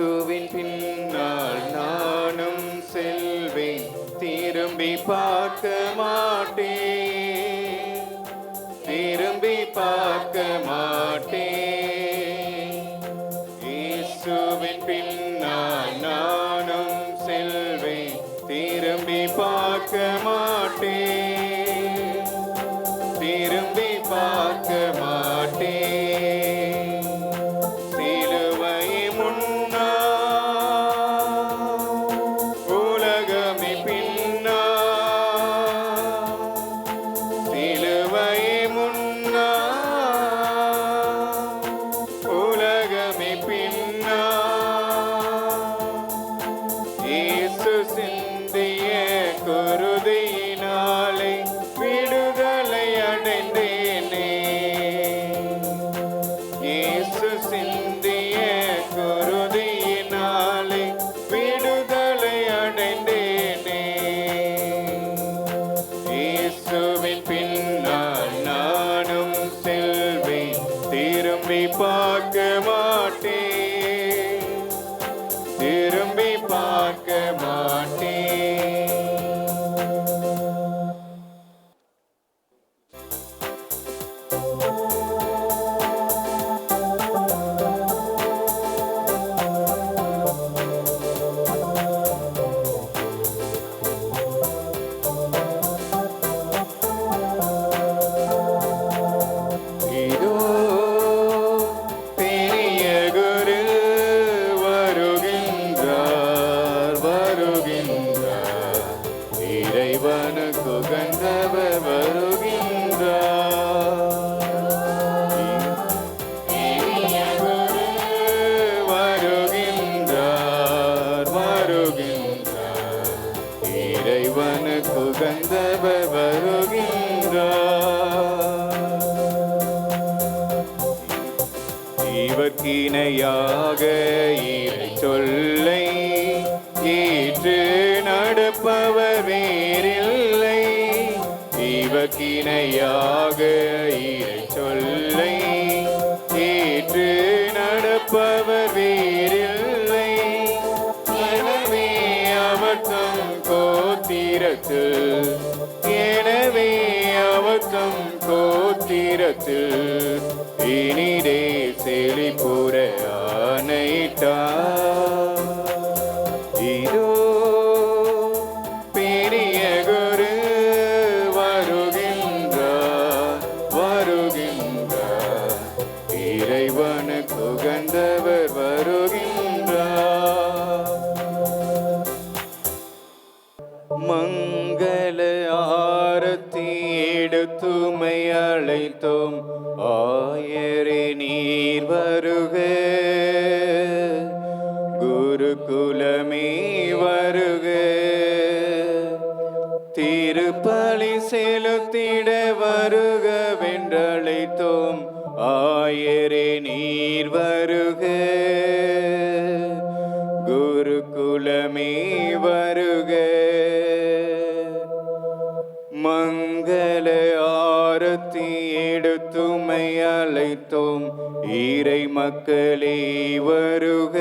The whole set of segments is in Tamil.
இயேசுவின் பின் வேறில்லை. இவர்க்கிணையாக இறை சொல்லை நீர் வருக. குருகுலமே வருக. திருப்பலி செல் மக்களே வருக.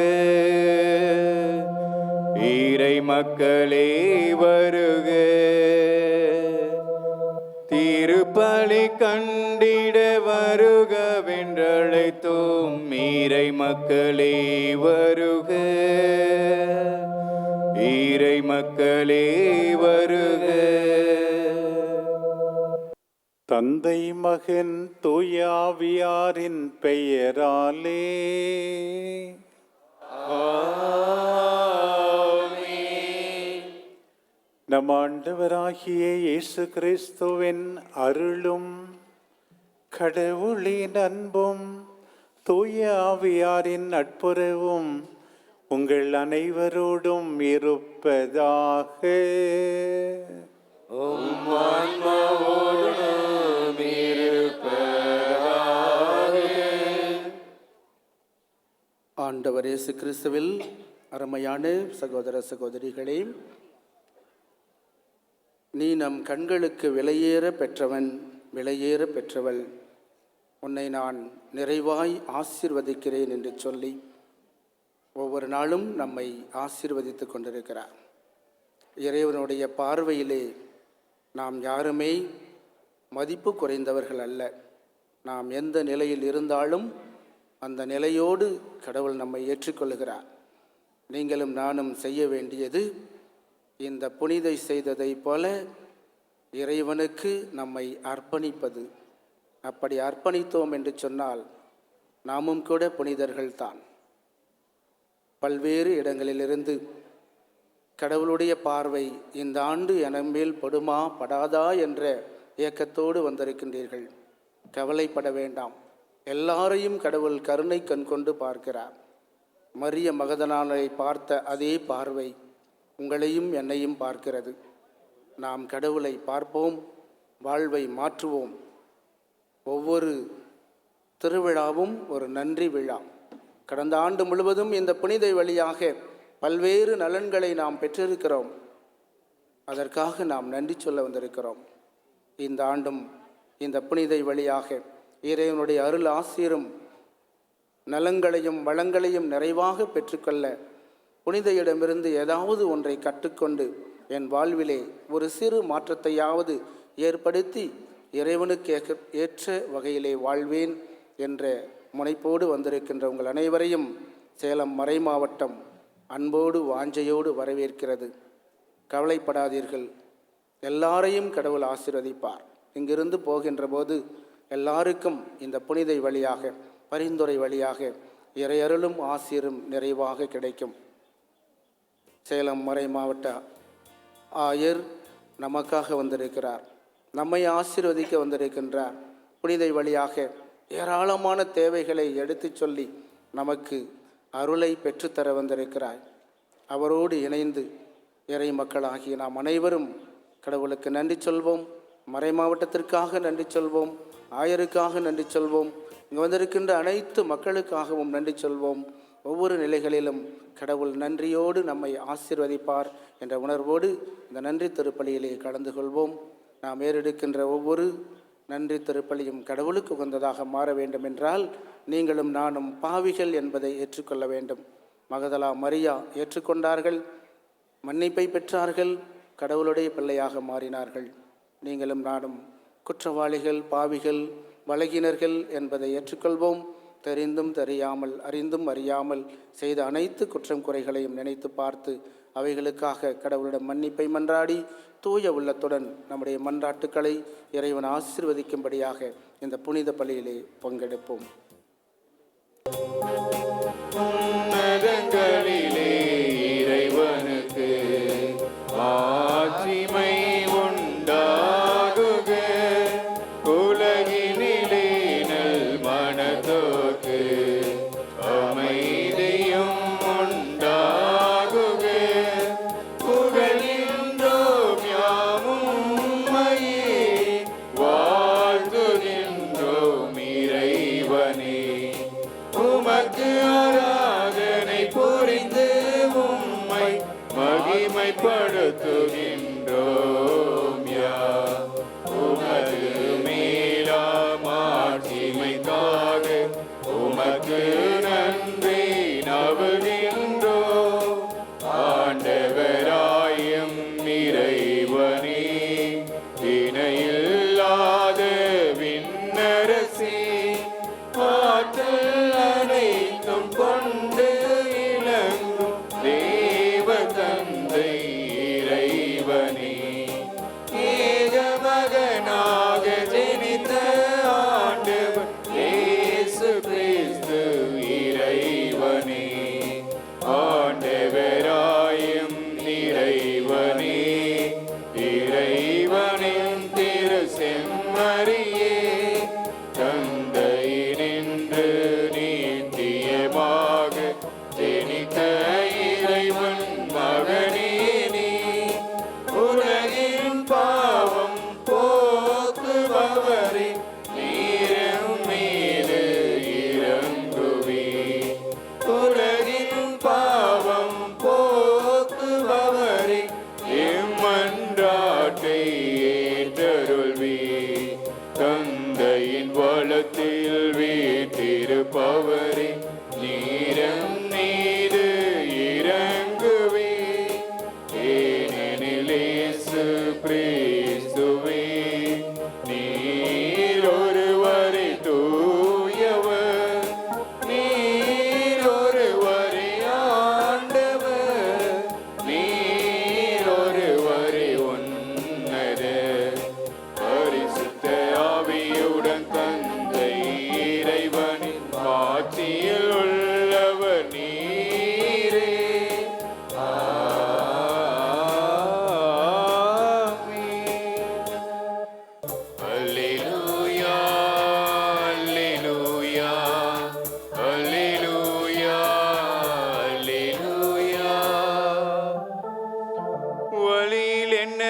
ஈரை மக்களே வருக. திருப்பலி கண்டிட வருக வென்றழைத்தோம் மீரை மக்களே வருக. ஈரை மக்களே வருக. தந்தை மகன் தூயாவியாரின் பெயராலே. நம் ஆண்டவராகிய இயேசு கிறிஸ்துவின் அருளும் கடவுளின் அன்பும் தூய ஆவியாரின் நட்புறவும் உங்கள் அனைவரோடும் இருப்பதாக. ஆண்டவர் இயேசு கிறிஸ்துவில் அருமையான சகோதர சகோதரிகளே நீ நம் கண்களுக்கு விலையேற பெற்றவன் விலையேற பெற்றவள். உன்னை நான் நிறைவாய் ஆசிர்வதிக்கிறேன் என்று சொல்லி ஒவ்வொரு நாளும் நம்மை ஆசீர்வதித்து கொண்டிருக்கிறார். இறைவனுடைய பார்வையிலே நாம் யாருமே மதிப்பு குறைந்தவர்கள் அல்ல. நாம் எந்த நிலையில் இருந்தாலும் அந்த நிலையோடு கடவுள் நம்மை ஏற்றுக்கொள்கிறார் நீங்களும் நானும் செய்ய வேண்டியது இந்த புனிதை செய்ததைப் போல இறைவனுக்கு நம்மை அர்ப்பணிப்பது. அப்படி அர்ப்பணித்தோம் என்று சொன்னால் நாமும் கூட புனிதர்கள்தான். பல்வேறு இடங்களிலிருந்து கடவுளுடைய பார்வை இந்த ஆண்டு என மேல் படுமா படாதா என்ற ஏக்கத்தோடு வந்திருக்கின்றீர்கள். கவலைப்பட வேண்டாம். எல்லாரையும் கடவுள் கருணை கண்கொண்டு பார்க்கிறார். மரிய மகதனாலை பார்த்த அதே பார்வை உங்களையும் என்னையும் பார்க்கிறது. நாம் கடவுளை பார்ப்போம் வாழ்வை மாற்றுவோம். ஒவ்வொரு திருவிழாவும் ஒரு நன்றி விழா. கடந்த ஆண்டு முழுவதும் இந்த புனித வழியாக பல்வேறு நலன்களை நாம் பெற்றிருக்கிறோம். அதற்காக நாம் நன்றி சொல்ல வந்திருக்கிறோம். இந்த ஆண்டும் இந்த புனித வழியாக இறைவனுடைய அருள் ஆசிரியரும் நலங்களையும் வளங்களையும் நிறைவாக பெற்றுக்கொள்ள புனிதையிடமிருந்து ஏதாவது ஒன்றை கற்றுக்கொண்டு என் வாழ்விலே ஒரு சிறு மாற்றத்தையாவது ஏற்படுத்தி இறைவனுக்கு ஏற்ற வகையிலே வாழ்வேன் என்ற முனைப்போடு வந்திருக்கின்ற உங்கள் அனைவரையும் சேலம் மறை மாவட்டம் அன்போடு வாஞ்சையோடு வரவேற்கிறது. கவலைப்படாதீர்கள். எல்லாரையும் கடவுள் ஆசீர்வதிப்பார். இங்கிருந்து போகின்ற போது எல்லாருக்கும் இந்த புனிதை வழியாக பரிந்துரை வழியாக இறையருளும் ஆசிரும் நிறைவாக கிடைக்கும். சேலம் மறை மாவட்ட ஆயர் நமக்காக வந்திருக்கிறார். நம்மை ஆசீர்வதிக்க வந்திருக்கின்றார் புனிதை வழியாக ஏராளமான தேவைகளை எடுத்துச் சொல்லி நமக்கு அருளை பெற்றுத்தர வந்திருக்கிறார் அவரோடு இணைந்து இறை மக்களாகிய நாம் அனைவரும் கடவுளுக்கு நன்றி சொல்வோம். மறை மாவட்டத்திற்காக நன்றி சொல்வோம். ஆயருக்காக நன்றி சொல்வோம். இங்கே வந்திருக்கின்ற அனைத்து மக்களுக்காகவும் நன்றி சொல்வோம். ஒவ்வொரு நிலைகளிலும் கடவுள் நன்றியோடு நம்மை ஆசீர்வதிப்பார் என்ற உணர்வோடு இந்த நன்றி திருப்பலியிலே கலந்து கொள்வோம். நாம் ஏறெடுக்கின்ற ஒவ்வொரு நன்றி திருப்பலியும் கடவுளுக்கு உகந்ததாக மாற வேண்டும் என்றால் நீங்களும் நானும் பாவிகள் என்பதை ஏற்றுக்கொள்ள வேண்டும். மகதலா மரியா ஏற்றுக்கொண்டார்கள். மன்னிப்பை பெற்றார்கள். கடவுளுடைய பிள்ளையாக மாறினார்கள். நீங்களும் நானும் குற்றவாளிகள் பாவிகள் பலகினர்கள் என்பதை ஏற்றுக்கொள்வோம். தெரிந்தும் தெரியாமல் அறிந்தும் அறியாமல் செய்த அனைத்து குற்றம் குறைகளையும் நினைத்து பார்த்து அவைகளுக்காக கடவுளிடம் மன்னிப்பை மன்றாடி தூய உள்ளத்துடன் நம்முடைய மன்றாட்டுக்களை இறைவன் ஆசிர்வதிக்கும்படியாக இந்த புனித பலியிலே பங்கெடுப்போம்.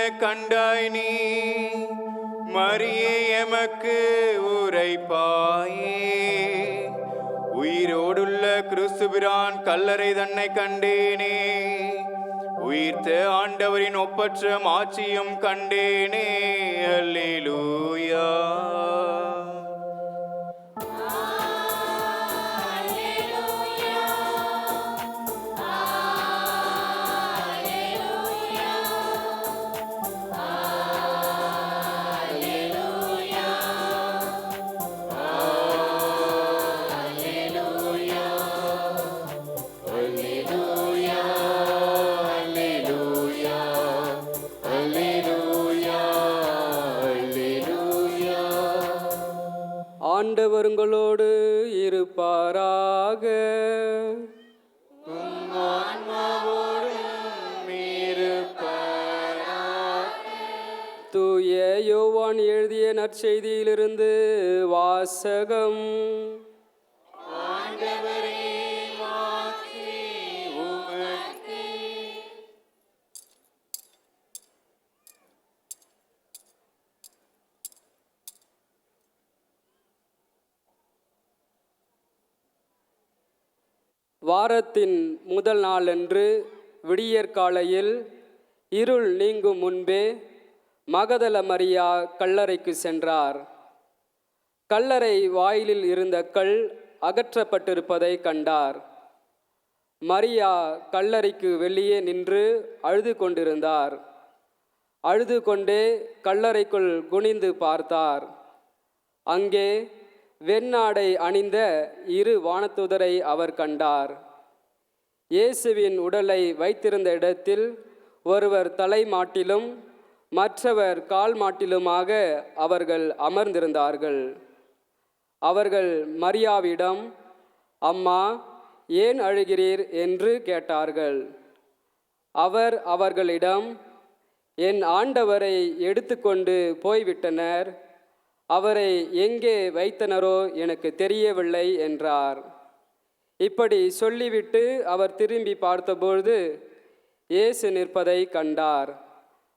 கண்டாய் நீ. மரியே எமக்கு உரைப்பாயே. உயிரோடுள்ள கிறிஸ்துபிரான் கல்லறை தன்னை கண்டேனே. உயிர்த்த ஆண்டவரின் ஒப்பற்ற மாட்சியும் கண்டேனே. அல்லேலூயா. உங்களோடு இருப்பாராக. தூய யோவான் எழுதிய நற்செய்தியிலிருந்து வாசகம். வாரத்தின் முதல் நாளன்று விடியற்காலையில் இருள் நீங்கும் முன்பே மகதல மரியா கல்லறைக்கு சென்றார். கல்லறை வாயிலில் இருந்த கல் அகற்றப்பட்டிருப்பதை கண்டார். மரியா கல்லறைக்கு வெளியே நின்று அழுது கொண்டிருந்தார். அழுது கொண்டே கல்லறைக்குள் குனிந்து பார்த்தார். அங்கே வெண்ணாடை அணிந்த இரு வானத்துதரை அவர் கண்டார். இயேசுவின் உடலை வைத்திருந்த இடத்தில் ஒருவர் தலை மாட்டிலும் மற்றவர் கால் மாட்டிலுமாக அவர்கள் அமர்ந்திருந்தார்கள். அவர்கள் மரியாவிடம் அம்மா ஏன் அழுகிறீர்? என்று கேட்டார்கள். அவர் அவர்களிடம் என் ஆண்டவரை எடுத்துக்கொண்டு போய்விட்டனர். அவரை எங்கே வைத்தனரோ எனக்கு தெரியவில்லை என்றார். இப்படி சொல்லிவிட்டு அவர் திரும்பி பார்த்தபொழுது இயேசு நிற்பதை கண்டார்.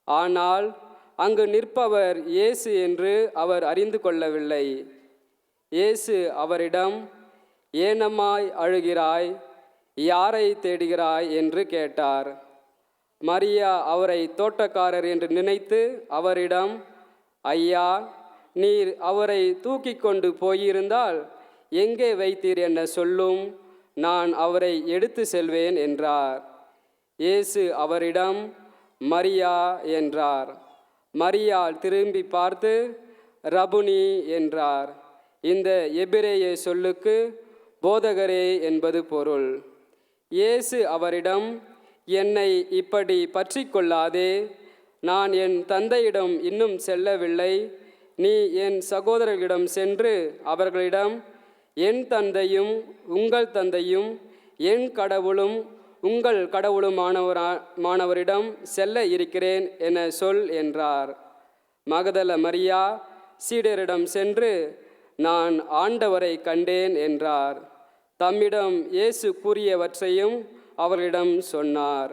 ஆனால் அங்கு நிற்பவர் இயேசு என்று அவர் அறிந்து கொள்ளவில்லை. இயேசு அவரிடம் ஏனம்மாய் அழுகிறாய்? யாரை தேடுகிறாய்? என்று கேட்டார். மரியா அவரை தோட்டக்காரர் என்று நினைத்து அவரிடம் ஐயா நீர் அவரை தூக்கி கொண்டு போயிருந்தால் எங்கே வைத்தீர் என்ன சொல்லும்? நான் அவரை எடுத்து செல்வேன் என்றார். இயேசு அவரிடம் மரியா என்றார். மரியாள் திரும்பி பார்த்து ரபுனி என்றார். இந்த எபிரேய சொல்லுக்கு போதகரே என்பது பொருள். இயேசு அவரிடம் என்னை இப்படி பற்றி கொள்ளாதே. நான் என் தந்தையிடம் இன்னும் செல்லவில்லை. நீ என் சகோதரர்களிடம் சென்று அவர்களிடம் என் தந்தையும் உங்கள் தந்தையும் என் கடவுளும் உங்கள் கடவுளுமானவரா மாணவரிடம் செல்ல இருக்கிறேன் என சொல் என்றார். மகதல மரியா சீடரிடம் சென்று நான் ஆண்டவரை கண்டேன் என்றார். தம்மிடம் இயேசு கூறியவற்றையும் அவர்களிடம் சொன்னார்.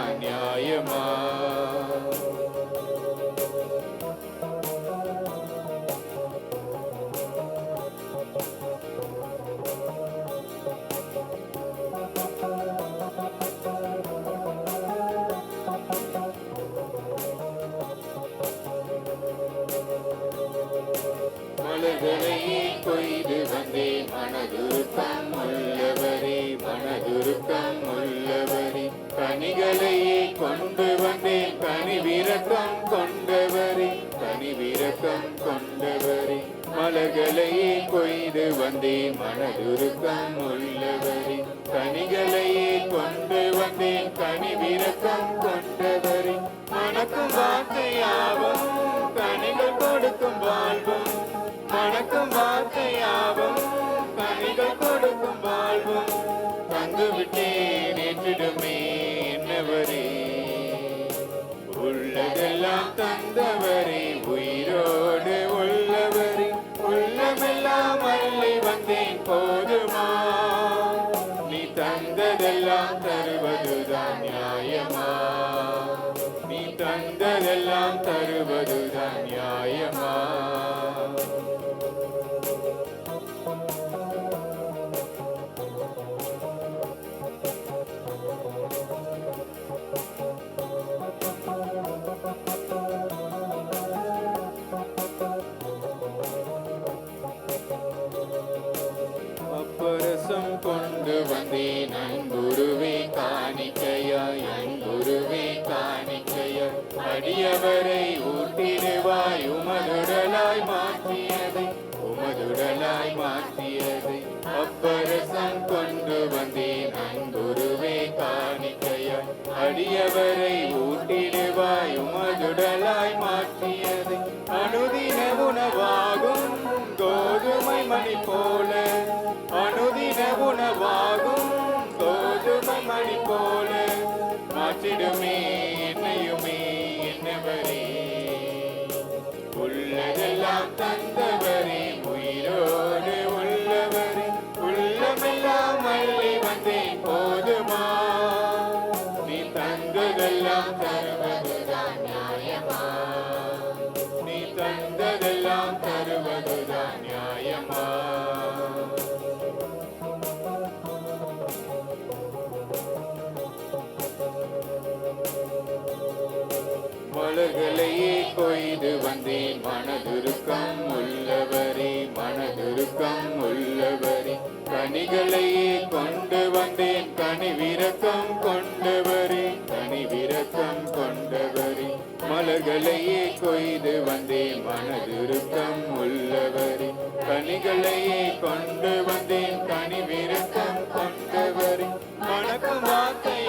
Yeah. கொண்டு வந்தேன் பணிவிரக்கம் கொண்டவரே பணிவிரக்கம் கொண்டவரே மலர்களையே கொய்து வந்தே மனதுருக்கம் உள்ளவரே கனிகளையே மணி போல மாற்றிடுமே. கனிகளுக்கம் உள்ளவரே மனதுருக்கம் உள்ளவரே. கனிகளையே கொண்டு வந்தேன் கனிவிரக்கம் கொண்டவரே. கனிவிரக்கம் கொண்டவரே. மலர்களையே கொய்து வந்தேன் மனதுருக்கம் உள்ளவரே. கனிகளையே கொண்டு வந்தேன் கனிவிரக்கம் கொண்டவரே. மணக்குமாக்கை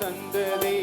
தந்ததே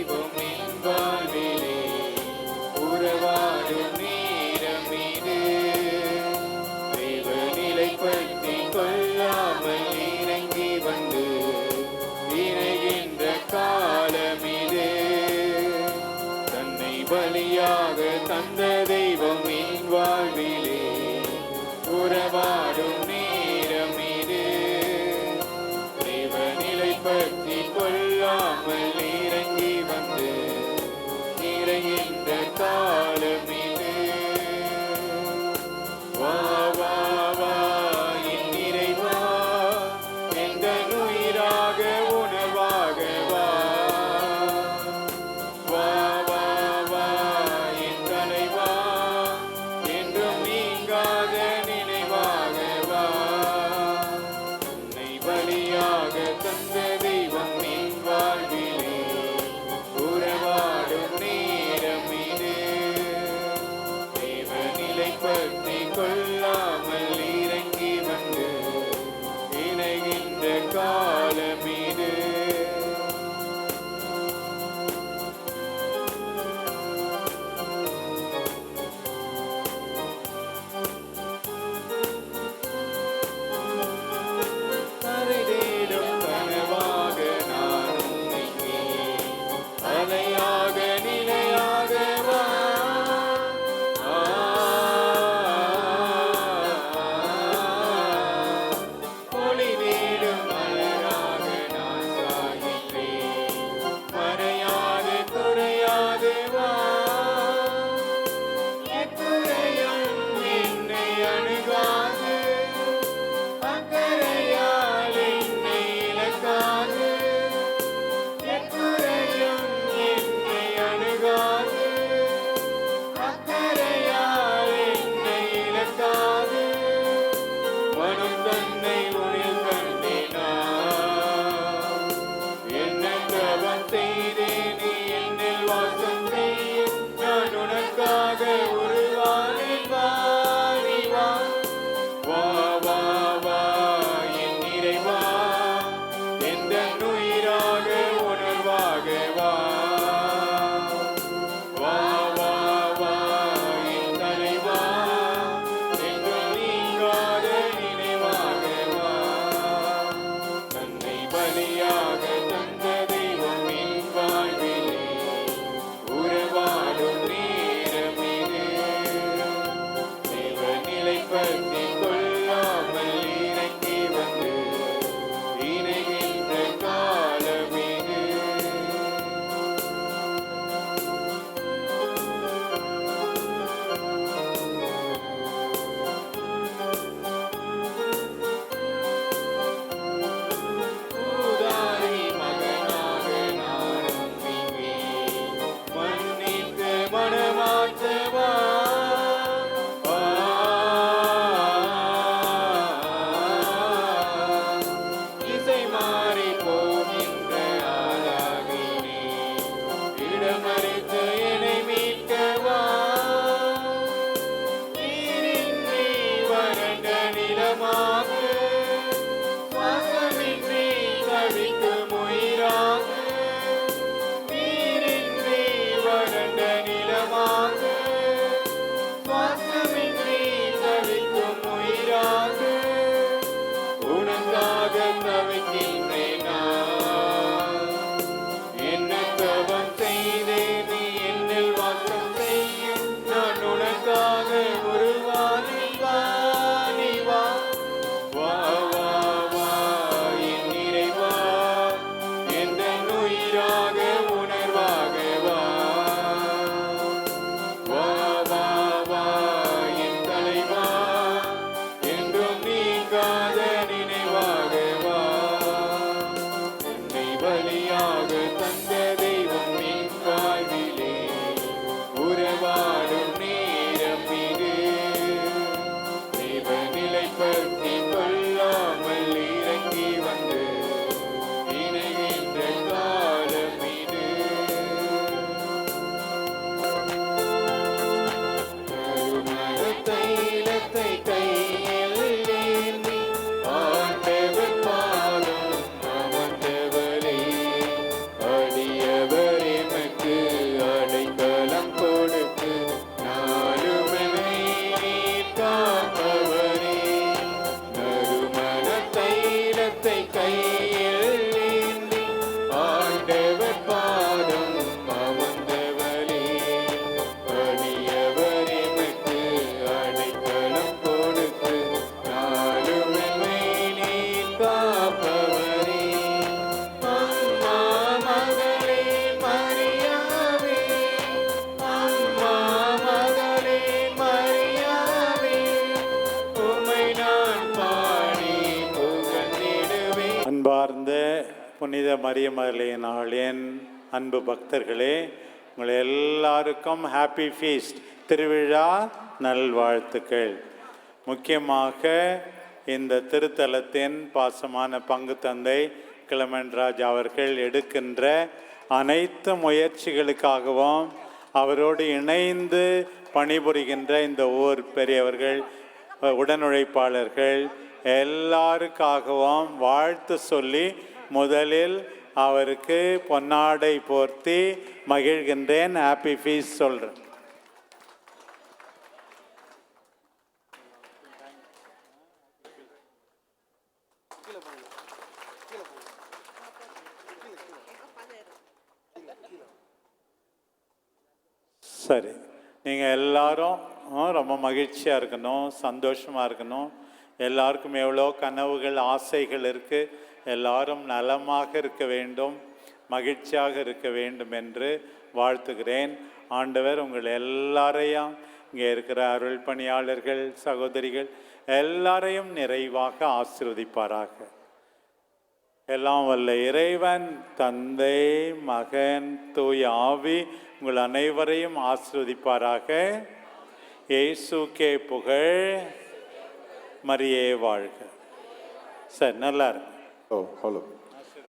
புனித மரியமலை நாளின் அன்பு பக்தர்களே உங்கள் எல்லாருக்கும் ஹாப்பி ஃபீஸ்ட் திருவிழா நல்வாழ்த்துக்கள். முக்கியமாக இந்த திருத்தலத்தின் பாசமான பங்கு தந்தை கிளமன்ராஜ் அவர்கள் எடுக்கின்ற அனைத்து முயற்சிகளுக்காகவும் அவரோடு இணைந்து பணிபுரிகின்ற இந்த ஊர் பெரியவர்கள் உடனுழைப்பாளர்கள் எல்லாருக்காகவும் வாழ்த்து சொல்லி முதலில் அவருக்கு பொன்னாடை போர்த்தி மகிழ்கின்றேன் ஹாப்பி ஃபீஸ் சொல்கிறேன் சரி நீங்கள் எல்லாரும் ரொம்ப மகிழ்ச்சியாக இருக்கணும் சந்தோஷமாக இருக்கணும். எல்லாருக்கும் எவ்வளோ கனவுகள் ஆசைகள் இருக்குது எல்லாரும் நலமாக இருக்க வேண்டும் மகிழ்ச்சியாக இருக்க வேண்டும் என்று வாழ்த்துகிறேன். ஆண்டவர் உங்கள் எல்லாரையும் இங்கே இருக்கிற அருள் பணியாளர்கள் சகோதரிகள் எல்லாரையும் நிறைவாக ஆசிர்வதிப்பாராக. எல்லாம் வல்ல இறைவன் தந்தை மகன் தூய் ஆவி உங்கள் அனைவரையும் ஆசிர்வதிப்பாராக. ஏசுகே புகழ். மரியே வாழ்க. சரி நல்லா இருக்கு Oh, hold up.